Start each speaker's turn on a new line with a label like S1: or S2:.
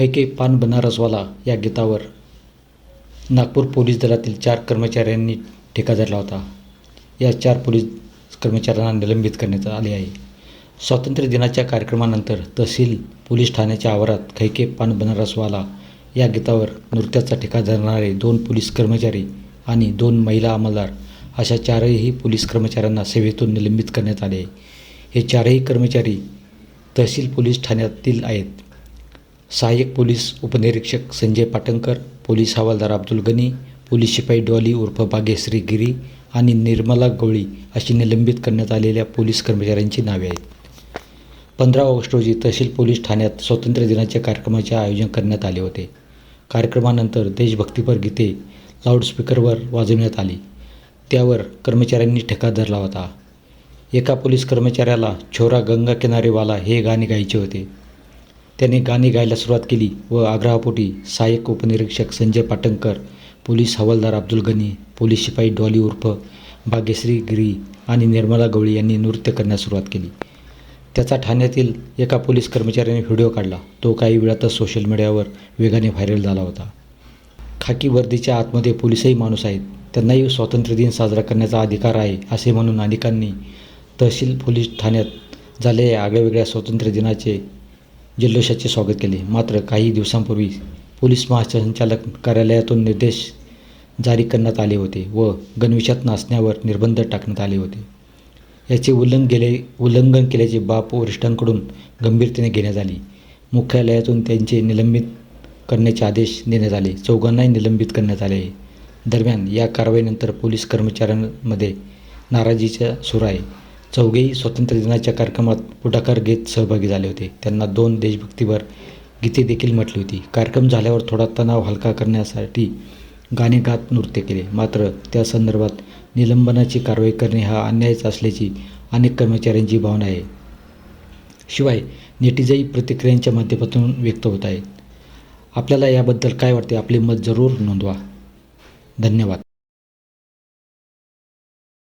S1: खैके पान बनारसवाला या गीतावर नागपूर पोलीस दलातील चार कर्मचाऱ्यांनी ठेका धरला होता. या चार पोलीस कर्मचाऱ्यांना निलंबित करण्यात आले आहे. स्वातंत्र्य दिनाच्या कार्यक्रमानंतर तहसील पोलीस ठाण्याच्या आवारात खैके पान बनारसवाला या गीतावर नृत्याचा ठेका धरणारे दोन पोलीस कर्मचारी आणि दोन महिला अंमलदार अशा चारही पोलीस कर्मचाऱ्यांना सेवेतून निलंबित करण्यात आले आहे. हे चारही कर्मचारी तहसील पोलीस ठाण्यातील आहेत. सहाय्यक पोलीस उपनिरीक्षक संजय पाटणकर पोलीस हवालदार अब्दुल गनी पोलीस शिपाई डॉली उर्फ बागेश्री गिरी आणि निर्मला गवळी अशी निलंबित करण्यात आलेल्या पोलीस कर्मचाऱ्यांची नावे आहेत. पंधरा ऑगस्ट रोजी तहसील पोलीस ठाण्यात स्वातंत्र्य दिनाच्या कार्यक्रमाचे आयोजन करण्यात आले होते. कार्यक्रमानंतर देशभक्तीपर गीते लाऊडस्पीकरवर वाजवण्यात आली. त्यावर कर्मचाऱ्यांनी ठेका धरला होता. एका पोलीस कर्मचाऱ्याला छोरा गंगा किनारेवाला हे गाणे गायचे होते. त्याने गाणे गायला सुरुवात केली व आग्रहापोटी सहाय्यक उपनिरीक्षक संजय पाटणकर पोलीस हवालदार अब्दुल गनी पोलीस शिपाई डॉली उर्फ भाग्यश्री गिरी आणि निर्मला गवळी यांनी नृत्य करण्यास सुरुवात केली. त्याचा ठाण्यातील एका पोलीस कर्मचाऱ्याने व्हिडिओ काढला. तो काही वेळातच सोशल मीडियावर वेगाने व्हायरल झाला होता. खाकी वर्दीच्या आतमध्ये पोलीसही माणूस आहेत. त्यांनाही स्वातंत्र्य दिन साजरा करण्याचा अधिकार आहे असे म्हणून अनेकांनी तहसील पोलीस ठाण्यात झालेल्या आगळ्यावेगळ्या स्वातंत्र्य दिनाचे जल्लोषाचे स्वागत केले. मात्र काही दिवसांपूर्वी पोलीस महासंचालक कार्यालयातून निर्देश जारी करण्यात आले होते व गणवेशात नाचण्यावर निर्बंध टाकण्यात आले होते. याचे उल्लंघन केले उल्लंघन केल्याची बाब वरिष्ठांकडून गंभीरतेने घेण्यात आली. मुख्यालयातून त्यांचे निलंबित करण्याचे आदेश देण्यात आले. चौघांनाही निलंबित करण्यात आले. दरम्यान या कारवाईनंतर पोलीस कर्मचाऱ्यांमध्ये नाराजीचा सूर आहे. चौघेही स्वातंत्र्य दिनाच्या कार्यक्रमात पुढाकार घेत सहभागी झाले होते. त्यांना दोन देशभक्तीवर गीते देखील म्हटली होती. कार्यक्रम झाल्यावर थोडा तणाव हलका करण्यासाठी गाणे गात नृत्य केले. मात्र त्या संदर्भात निलंबनाची कारवाई करणे हा अन्यायच असल्याची अनेक कर्मचाऱ्यांची भावना आहे. शिवाय नेटिजाई प्रतिक्रियांच्या माध्यमातून व्यक्त होत आहेत. आपल्याला याबद्दल काय वाटते? आपले मत जरूर नोंदवा. धन्यवाद.